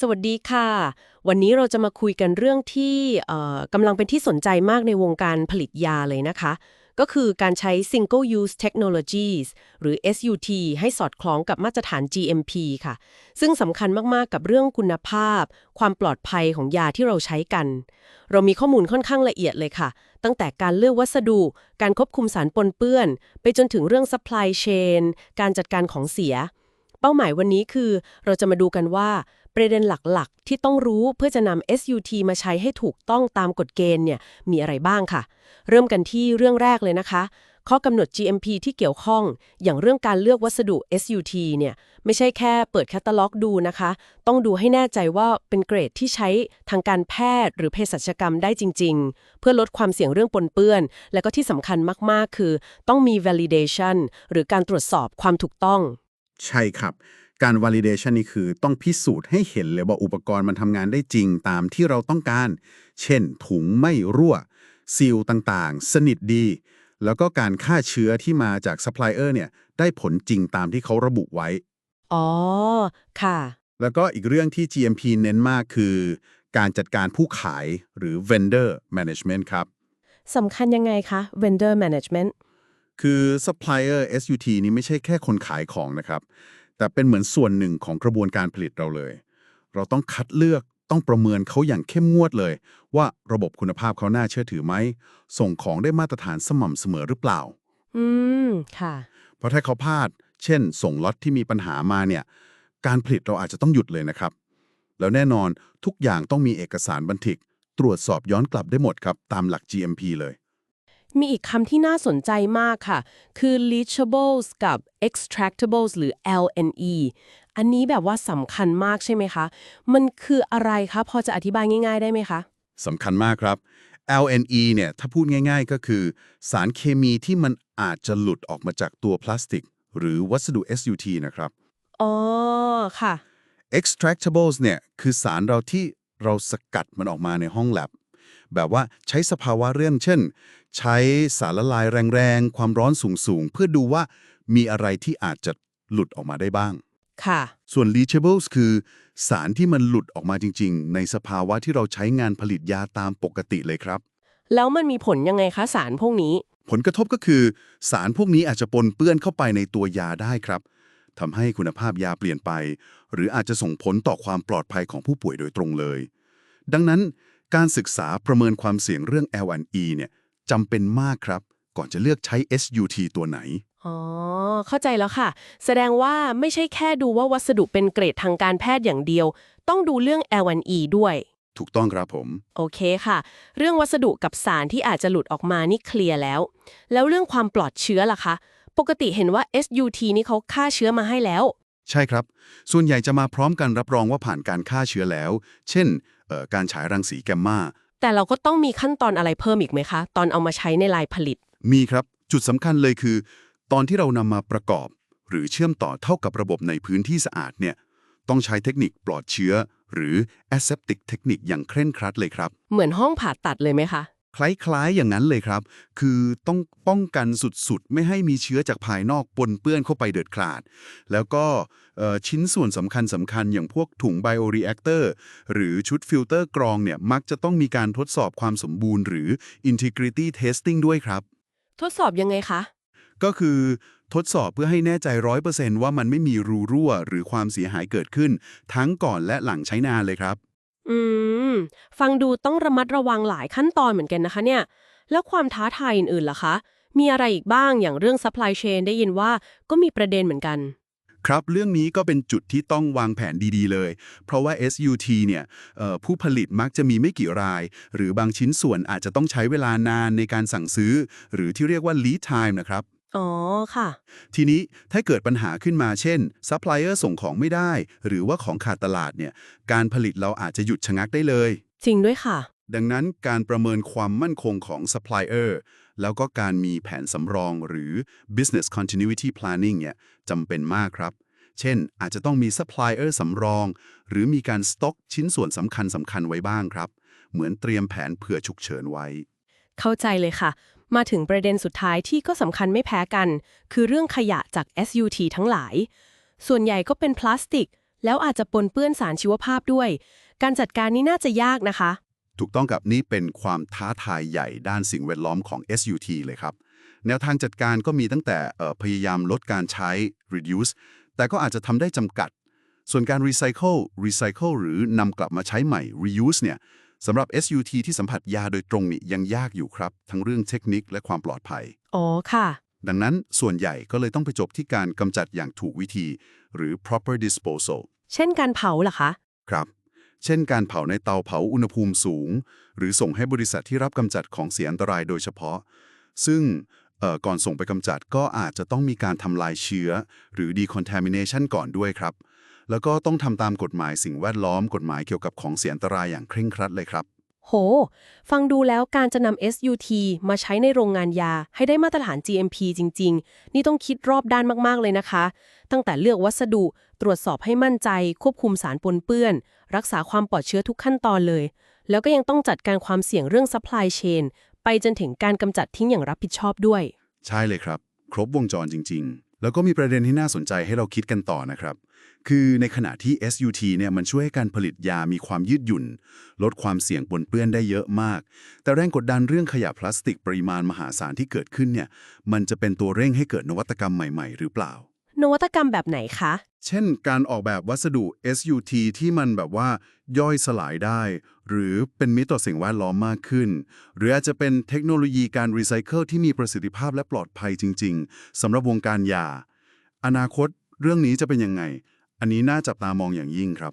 สวัสดีค่ะ วันนี้เราจะมาคุยกันเรื่องที่กำลังเป็นที่สนใจมากในวงการผลิตยาเลยนะคะ ก็คือการใช้ Single Use Technologies หรือ SUT ให้สอดคล้องกับมาตรฐาน GMP ค่ะ ซึ่งสำคัญมากๆกับเรื่องคุณภาพ ความปลอดภัยของยาที่เราใช้กัน เรามีข้อมูลค่อนข้างละเอียดเลยค่ะ ตั้งแต่การเลือกวัสดุ การควบคุมสารปนเปื้อน ไปจนถึงเรื่อง supply chain การจัดการของเสีย เป้าหมายวันนี้คือ เราจะมาดูกันว่า ประเด็นหลักๆ ที่ต้องรู้เพื่อจะนำ SUT มาใช้ให้ถูกต้องตามกฎเกณฑ์เนี่ยมีอะไรบ้างค่ะ เริ่มกันที่เรื่องแรกเลยนะคะ ข้อกำหนด GMP ที่เกี่ยวข้อง อย่างเรื่องการเลือกวัสดุ SUT เนี่ยไม่ใช่แค่เปิดแคตตาล็อกดูนะคะ ต้องดูให้แน่ใจว่าเป็นเกรดที่ใช้ทางการแพทย์หรือเภสัชกรรมได้จริง ๆ เพื่อลดความเสี่ยงเรื่องปนเปื้อน และก็ที่สำคัญมากๆ คือ ต้องมี validation หรือการตรวจสอบความถูกต้อง ใช่ครับ การ validation นี่คือต้องพิสูจน์ให้เห็นเลยว่าอุปกรณ์มันทำงานได้จริงตามที่เราต้องการ เช่น ถุงไม่รั่วซีลต่างๆ สนิทดี แล้วก็การฆ่าเชื้อที่มาจากซัพพลายเออร์เนี่ยได้ผลจริงตามที่เขาระบุไว้ อ๋อ ค่ะ แล้วก็อีกเรื่องที่ GMP เน้นมากคือ การจัดการผู้ขายหรือ vendor management ครับสำคัญยังไงคะ vendor management คือ supplier SUT นี่ไม่ใช่แค่คนขายของนะครับ แต่เป็นเหมือนส่วนหนึ่งของกระบวนการผลิตเราเลย เราต้องคัดเลือกต้องประเมินเขาอย่างเข้มงวดเลย ว่าระบบคุณภาพเขาน่าเชื่อถือไหม ส่งของได้มาตรฐานสม่ำเสมอหรือเปล่า อืม ค่ะ เพราะถ้าเขาพลาด เช่น ส่งล็อตที่มีปัญหามาเนี่ย การผลิตเราอาจจะต้องหยุดเลยนะครับ แล้วแน่นอนทุกอย่างต้องมีเอกสารบันทึก ตรวจสอบย้อนกลับได้หมดครับ ตามหลัก GMP เลย มีอีกคำที่น่าสนใจมากค่ะ คือ leachables กับ extractables หรือ LNE อันนี้แบบว่าสำคัญมากใช่ไหมคะ มันคืออะไรคะ พอจะอธิบายง่าย ๆ ได้ไหมคะสำคัญมากครับ LNE เนี่ย ถ้าพูดง่าย ๆ ก็คือ สารเคมีที่มันอาจจะหลุดออกมาจากตัวพลาสติก หรือวัสดุ SUT นะครับ อ๋อ ค่ะ extractables เนี่ย คือสารเราที่เราสกัดมันออกมาในห้องแลบ แบบว่าใช้สภาวะเรื่องเช่น ใช้สารละลายแรงๆ ความร้อนสูงๆ เพื่อดูว่ามีอะไรที่อาจจะหลุดออกมาได้บ้าง ค่ะ ส่วน leachables คือ สารที่มันหลุดออกมาจริง ๆ ในสภาวะที่เราใช้งานผลิตยาตามปกติเลยครับ แล้วมันมีผลยังไงคะสารพวกนี้ ผลกระทบก็คือ สารพวกนี้อาจจะปนเปื้อนเข้าไปในตัวยาได้ครับทำให้คุณภาพยาเปลี่ยนไป หรืออาจจะส่งผลต่อความปลอดภัยของผู้ป่วยโดยตรงเลย ดังนั้น การศึกษาประเมินความเสี่ยงเรื่อง L1E เนี่ยจำเป็นมากครับ ก่อนจะเลือกใช้ SUT ตัวไหน อ๋อ เข้าใจแล้วค่ะ แสดงว่าไม่ใช่แค่ดูว่าวัสดุเป็นเกรดทางการแพทย์อย่างเดียว ต้องดูเรื่อง L1E ด้วย ถูกต้องครับผม โอเคค่ะ เรื่องวัสดุกับสารที่อาจจะหลุดออกมานี่เคลียร์แล้ว แล้วเรื่องความปลอดเชื้อล่ะคะ ปกติเห็นว่า SUT นี่เขาฆ่าเชื้อมาให้แล้ว ใช่ครับ ส่วนใหญ่จะมาพร้อมกันรับรองว่าผ่านการฆ่าเชื้อแล้ว เช่นเอ่อ การฉายรังสีแกมมาแต่เราก็ต้องมีขั้นตอนอะไรเพิ่มอีกไหมคะ ตอนเอามาใช้ในลายผลิต มีครับจุดสำคัญเลยคือ ตอนที่เรานำมาประกอบ หรือเชื่อมต่อเท่ากับระบบในพื้นที่สะอาดเนี่ยต้องใช้เทคนิคปลอดเชื้อ หรือ aseptic เทคนิคอย่างเคร่งครัดเลยครับ เหมือนห้องผ่าตัดเลยไหมคะ คล้ายๆอย่างนั้นเลยครับ คือต้องป้องกันสุดๆ ไม่ให้มีเชื้อจากภายนอกปนเปื้อนเข้าไปเด็ดขาด แล้วก็เอ่อชิ้นส่วนสำคัญสำคัญๆอย่างพวกถุงไบโอรีแอคเตอร์หรือชุดฟิลเตอร์กรองเนี่ยมักจะต้องมีการทดสอบความสมบูรณ์หรือ integrity testing ด้วยครับ ทดสอบยังไงคะ ก็คือทดสอบเพื่อให้แน่ใจร้อยเปอร์เซนต์ว่ามันไม่มีรูรั่ว หรือความเสียหายเกิดขึ้น ทั้งก่อนและหลังใช้งานเลยครับ อืม ฟังดูต้องระมัดระวังหลายขั้นตอนเหมือนกันนะคะเนี่ย แล้วความท้าทายอื่นๆล่ะคะ มีอะไรอีกบ้างอย่างเรื่อง supply chain ได้ยินว่าก็มีประเด็นเหมือนกัน ครับ เรื่องนี้ก็เป็นจุดที่ต้องวางแผนดีๆเลย เพราะว่า SUT เนี่ยเอ่อผู้ผลิตมักจะมีไม่กี่ราย หรือบางชิ้นส่วนอาจจะต้องใช้เวลานานในการสั่งซื้อ หรือที่เรียกว่า lead time นะครับ อ๋อค่ะ ทีนี้ถ้าเกิดปัญหาขึ้นมาเช่นซัพพลายเออร์ส่งของไม่ได้ หรือว่าของขาดตลาดเนี่ยการผลิตเราอาจจะหยุดชะงักได้เลย จริงด้วยค่ะ ดังนั้นการประเมินความมั่นคงของซัพพลายเออร์แล้วก็การมีแผนสำรองหรือ business continuity planning เนี่ยจำเป็นมากครับ เช่น อาจจะต้องมีซัพพลายเออร์สำรอง หรือมีการสต็อกชิ้นส่วนสำคัญสำคัญไว้บ้างครับ เหมือนเตรียมแผนเผื่อฉุกเฉินไว้ เข้าใจเลยค่ะ มาถึงประเด็นสุดท้ายที่ก็สำคัญไม่แพ้กัน คือเรื่องขยะจาก SUT ทั้งหลาย ส่วนใหญ่ก็เป็นพลาสติก แล้วอาจจะปนเปื้อนสารชีวภาพด้วย การจัดการนี้น่าจะยากนะคะ ถูกต้องกับนี่เป็นความท้าทายใหญ่ด้านสิ่งแวดล้อมของ SUT เลยครับ แนวทางจัดการก็มีตั้งแต่พยายามลดการใช้ reduce แต่ก็อาจจะทำได้จำกัด ส่วนการ recycle recycle หรือนำกลับมาใช้ใหม่ reuse เนี่ย สำหรับ SUT ที่สัมผัสยาโดยตรงนี่ยังยากอยู่ครับ ทั้งเรื่องเทคนิคและความปลอดภัย อ๋อค่ะ ดังนั้นส่วนใหญ่ก็เลยต้องไปจบที่การกำจัดอย่างถูกวิธี หรือ proper disposal เช่นการเผาเหรอคะครับ เช่นการเผาในเตาเผาอุณหภูมิสูง หรือส่งให้บริษัทที่รับกำจัดของเสียอันตรายโดยเฉพาะ ซึ่งเอ่อก่อนส่งไปกำจัดก็อาจจะต้องมีการทำลายเชื้อ หรือ decontamination ก่อนด้วยครับ แล้วก็ต้องทำตามกฎหมายสิ่งแวดล้อมกฎหมายเกี่ยวกับของเสียอันตรายอย่างเคร่งครัดเลยครับ โห ฟังดูแล้วการจะนำ SUT มาใช้ในโรงงานยา ให้ได้มาตรฐาน GMP จริง ๆ นี่ต้องคิดรอบด้านมากๆเลยนะคะ ตั้งแต่เลือกวัสดุ ตรวจสอบให้มั่นใจ ควบคุมสารปนเปื้อน รักษาความปลอดเชื้อทุกขั้นตอนเลย แล้วก็ยังต้องจัดการความเสี่ยงเรื่อง supply chain ไปจนถึงการกำจัดทิ้งอย่างรับผิดชอบด้วย ใช่เลยครับ ครบวงจรจริง ๆ แล้วก็มีประเด็นที่น่าสนใจให้เราคิดกันต่อนะครับ คือในขณะที่ SUT เนี่ยมันช่วยให้การผลิตยามีความยืดหยุ่น ลดความเสี่ยงปนเปื้อนได้เยอะมาก แต่แรงกดดันเรื่องขยะพลาสติกปริมาณมหาศาลที่เกิดขึ้นเนี่ย มันจะเป็นตัวเร่งให้เกิดนวัตกรรมใหม่ ๆ หรือเปล่า นวัตกรรมแบบไหนคะ เช่นการออกแบบวัสดุ SUT ที่มันแบบว่าย่อยสลายได้ หรือเป็นมิตรต่อสิ่งแวดล้อมมากขึ้น หรืออาจจะเป็นเทคโนโลยีการรีไซเคิลที่มีประสิทธิภาพและปลอดภัยจริง ๆสำหรับวงการยา อนาคตเรื่องนี้จะเป็นยังไง อันนี้น่าจับตามองอย่างยิ่งครับ